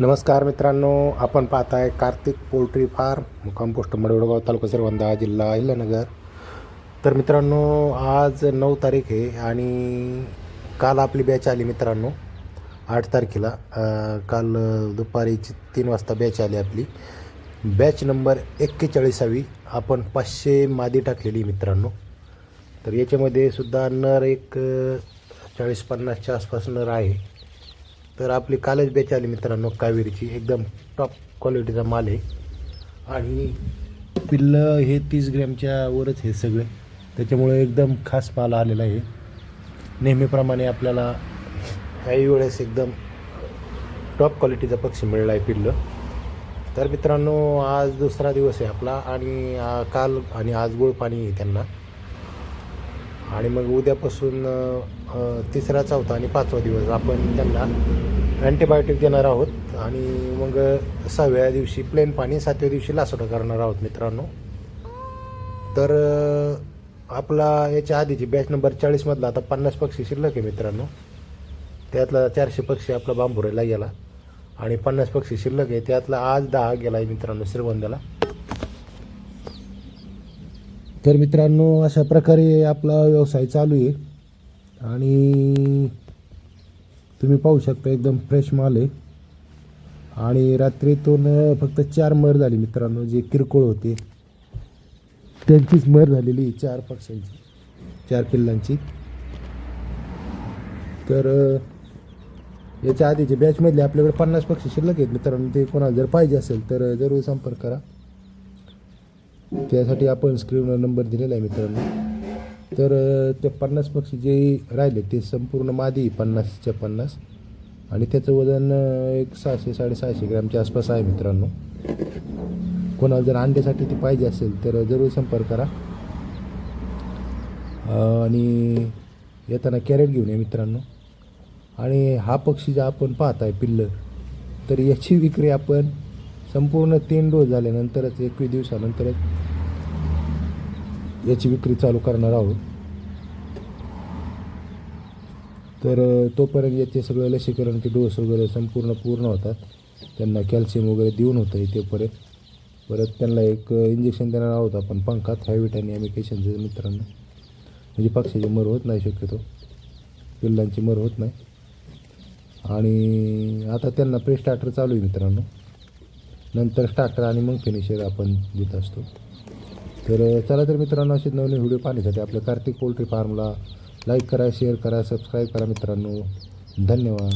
नमस्कार मित्रांनो आपण पाहत आहे Kartik poultry farm compost Madwadgaon taluka Shrigonda जिल्हा अहिल्यानगर. तर मित्रांनो आज नऊ तारीख आहे आणि काल आपली बॅच आली मित्रांनो आठ तारखेला. काल दुपारी तीन वाजता बॅच आली आपली. बॅच नंबर एक्केचाळीसावी आपण पाचशे मादी टाकलेली मित्रांनो. तर याच्यामध्ये सुद्धा नर एक चाळीस पन्नासच्या आसपास नर आहे. तर आपली कालच बॅच आली मित्रांनो कावेरीची. एकदम टॉप क्वालिटीचा माल आहे. आणि पिल्लं हे तीस ग्रॅमच्या वरच हे सगळे. त्याच्यामुळे एकदम खास माल आलेला आहे. नेहमीप्रमाणे आपल्याला काही वेळेस एकदम टॉप क्वालिटीचा पक्षी मिळला आहे पिल्लं. तर मित्रांनो आज दुसरा दिवस आहे आपला आणि काल आणि आज गोळ पाणी आहे त्यांना. आणि मग उद्यापासून तिसरा चौथा आणि पाचवा दिवस आपण त्यांना अँटीबायोटिक देणार आहोत. आणि मग सहाव्या दिवशी प्लेन पाणी सातव्या दिवशी लासोटा करणार आहोत मित्रांनो. तर आपला याच्या आधीची बॅच नंबर चाळीसमधला आता पन्नास पक्षी शिल्लक आहे मित्रांनो. त्यातला चारशे पक्षी आपला बांबुरेला गेला. आणि पन्नास पक्षी शिल्लक आहे. त्यातला आज दहा गेला आहे मित्रांनो श्रीगोंद्याला. तर मित्रांनो अशा प्रकारे आपला व्यवसाय चालू आहे. आणि तुम्ही पाहू शकता एकदम फ्रेश माल आहे. आणि रात्रीतून फक्त चार मर झाली मित्रांनो जे किरकोळ होते. त्यांचीच मर झालेली आहे, चार पक्ष्यांची चार पिल्लांची. तर याच्या आधीचे बॅचमधले आपल्याकडे पन्नास पक्षी शिल्लक आहेत मित्रांनो ते कोणाला जर पाहिजे असेल तर जरूर संपर्क करा. त्यासाठी आपण स्क्रीनवर नंबर दिलेला आहे मित्रांनो. तर ते पन्नास पक्षी जे राहिले ते संपूर्ण मादी पन्नासच्या पन्नास. आणि त्याचं वजन एक सहाशे साडेसहाशे ग्रॅमच्या आसपास आहे मित्रांनो. कोणाला जर अंड्यासाठी ते पाहिजे असेल तर जरूर संपर्क करा. आणि येताना कॅरेट घेऊन या मित्रांनो. आणि हा पक्षी जर आपण पाहत आहे पिल्लं तर याची विक्री आपण संपूर्ण तीन डोस झाल्यानंतरच एकवीस दिवसानंतरच याची विक्री चालू करणार आहोत. तर तोपर्यंत याचे सगळं लसीकरणचे डोस वगैरे संपूर्ण पूर्ण होतात. त्यांना कॅल्शियम वगैरे देऊन होतं इथेपर्यंत परत. त्यांना एक इंजेक्शन देणार आहोत आपण पंखात हॅविट आणि ॲमिकेशनचं मित्रांनो. म्हणजे पक्षाची मर होत नाही शक्यतो. पिल्लांची मर होत नाही. आणि आता त्यांना प्रेस्टार्टर चालू आहे मित्रांनो. नंतर स्टार्टर आणि मग फिनिशर आपण देत असतो. तर चला तर मित्रांनो असे नवीन व्हिडिओ पाहण्यासाठी आपल्या कार्तिक पोल्ट्री फार्मला लाईक करा शेअर करा सबस्क्राईब करा मित्रांनो. धन्यवाद.